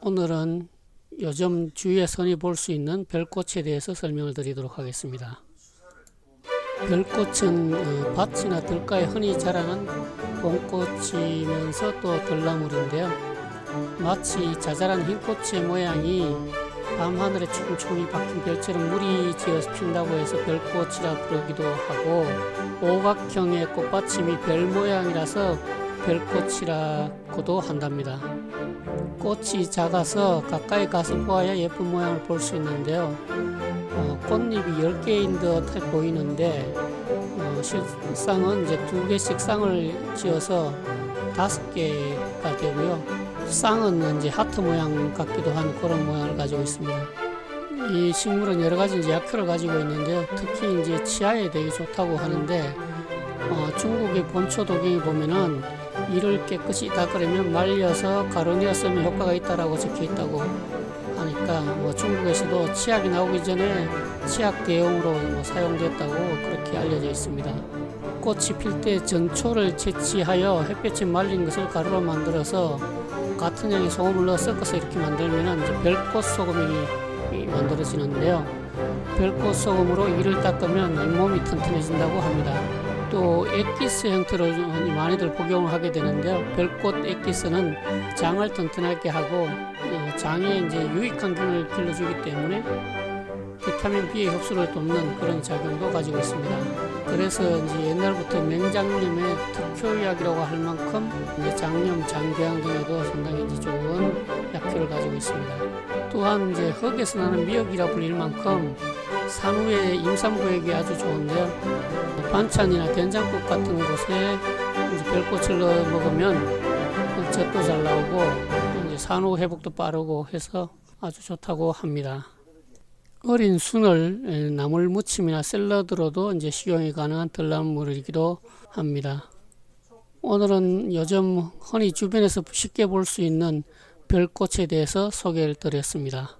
오늘은 요즘 주위에서 흔히 볼수 있는 별꽃에 대해서 설명을 드리도록 하겠습니다. 별꽃은 어, 밭이나 들가에 흔히 자라는 봄꽃이면서 또 들나물인데요. 마치 자잘한 흰꽃의 모양이 밤하늘에 촘촘히 박힌 별처럼 물이 지어서 핀다고 해서 별꽃이라 부르기도 하고 오각형의 꽃받침이 별 모양이라서 별꽃이라고도 한답니다. 꽃이 작아서 가까이 가서 보아야 예쁜 모양을 볼 수 있는데요. 어, 꽃잎이 10개인 듯 보이는데 어, 실상은 이제 두 개씩 쌍을 지어서 다섯 개가 되고요. 쌍은 이제 하트 모양 같기도 한 그런 모양을 가지고 있습니다. 이 식물은 여러 가지 약효를 가지고 있는데요. 특히 이제 치아에 되게 좋다고 하는데 어, 중국의 본초 도경에 보면은 이를 깨끗이 닦으려면 말려서 가루내어 쓰면 효과가 있다라고 적혀 있다고 하니까 뭐 중국에서도 치약이 나오기 전에 치약 대용으로 뭐 사용됐다고 그렇게 알려져 있습니다. 꽃이 필 때 전초를 채취하여 햇볕에 말린 것을 가루로 만들어서 같은 양의 소금을 넣어 섞어서 이렇게 만들면 별꽃 소금이 만들어지는데요. 별꽃 소금으로 이를 닦으면 잇몸이 튼튼해진다고 합니다. 또 엑기스 형태로 많이들 복용을 하게 되는데요. 별꽃 엑기스는 장을 튼튼하게 하고 어, 장에 이제 유익한 균을 길러주기 때문에 비타민 B의 흡수를 돕는 그런 작용도 가지고 있습니다. 그래서 이제 옛날부터 맹장염의 특효 약이라고 할 만큼 이제 장염, 장기양 등에도 상당히 이제 좋은 약효를 가지고 있습니다. 또한 이제 흙에서 나는 미역이라 불릴 만큼 산후의 임산부에게 아주 좋은데요. 반찬이나 된장국 같은 곳에 별꽃을 넣어 먹으면 젖도 잘 나오고 산후 회복도 빠르고 해서 아주 좋다고 합니다. 어린 순을 나물 무침이나 샐러드로도 이제 식용이 가능한 들나물이기도 합니다. 오늘은 요즘 흔히 주변에서 쉽게 볼 수 있는 별꽃에 대해서 소개를 드렸습니다.